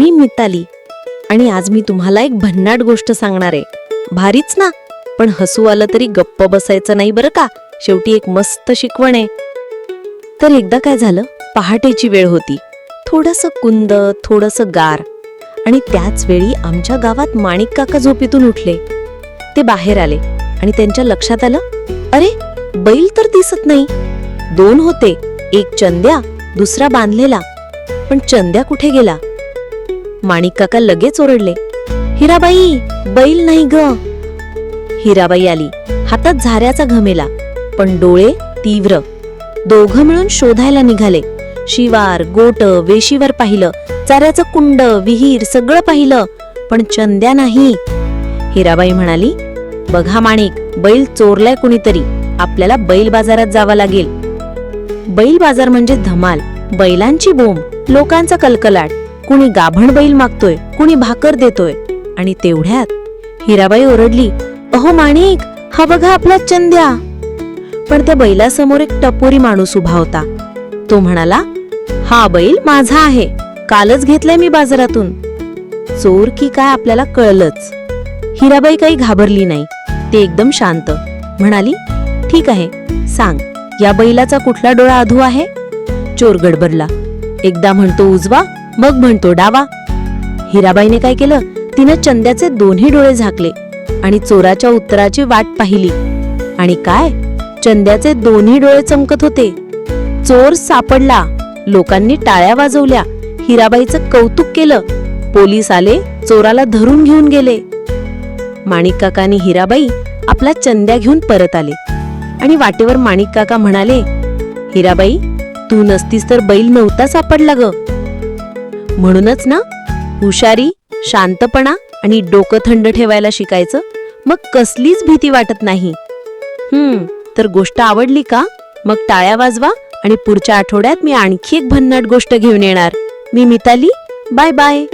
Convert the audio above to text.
मी मिताली. आणि आज मी तुम्हाला एक भन्नाट गोष्ट सांगणार आहे. भारीच ना? पण हसू आलं तरी गप्प बसायचं नाही बरं का? शेवटी एक मस्त शिकवण आहे. तर एकदा काय झालं? पहाटेची वेळ होती. थोडंसं कुंद थोडंसं गार. आणि त्याच वेळी आमच्या गावात माणिक काका झोपेतून उठले. ते बाहेर आले आणि त्यांच्या लक्षात आलं अरे बैल तर दिसत नाही. दोन होते. एक चंद्या दुसरा बांधलेला. पण चंद्या कुठे गेला? माणिक काका लगेच ओरडले. हिराबाई बैल नाही ग. हिराबाई आली हातात झाऱ्याचा घमेला पण डोळे तीव्र. दोघं मिळून शोधायला निघाले. शिवार गोट वेशीवर पाहिलं चाऱ्याचं कुंड विहीर सगळं पाहिलं पण चंद्या नाही. हिराबाई म्हणाली बघा माणिक बैल चोरलाय कुणीतरी. आपल्याला बैल बाजारात जावं लागेल. बैल बाजार म्हणजे धमाल बैलांची बोंब लोकांचा कलकलाट. कुणी गाभण बैल मागतोय कुणी भाकर देतोय. आणि तेवढ्यात हिराबाई ओरडली अहो माणिक हा बघा आपला चंद्या. पण त्या बैलासमोर एक टपोरी माणूस उभा होता. तो म्हणाला हा बैल माझा आहे कालच घेतलाय मी बाजारातून. चोर की काय आपल्याला कळलंच. हिराबाई काही घाबरली नाही. ते एकदम शांत. म्हणाली ठीक आहे सांग या बैलाचा कुठला डोळा अधू आहे? चोर गडबडला. एकदा म्हणतो उजवा मग म्हणतो डावा. हिराबाईने काय केलं? तिनं चंद्याचे दोन्ही डोळे झाकले आणि चोराच्या उत्तराची वाट पाहिली. आणि काय? चंद्याचे दोन्ही डोळे चमकत होते. चोर सापडला. लोकांनी टाळ्या वाजवल्या. हिराबाईचं कौतुक केलं. पोलीस आले चोराला धरून घेऊन गेले. माणिक काकानी हिराबाई आपला चंद्या घेऊन परत आले. आणि वाटेवर माणिक काका म्हणाले हिराबाई तू नसतीस तर बैल नव्हता सापडला ग. म्हणूनच ना हुशारी शांतपणा आणि डोकं थंड ठेवायला शिकायचं मग कसलीच भीती वाटत नाही. हम्म तर गोष्ट आवडली का? मग टाळ्या वाजवा आणि पुढच्या आठवड्यात मी आणखी एक भन्नाट गोष्ट घेऊन येणार. मी मिताली बाय बाय.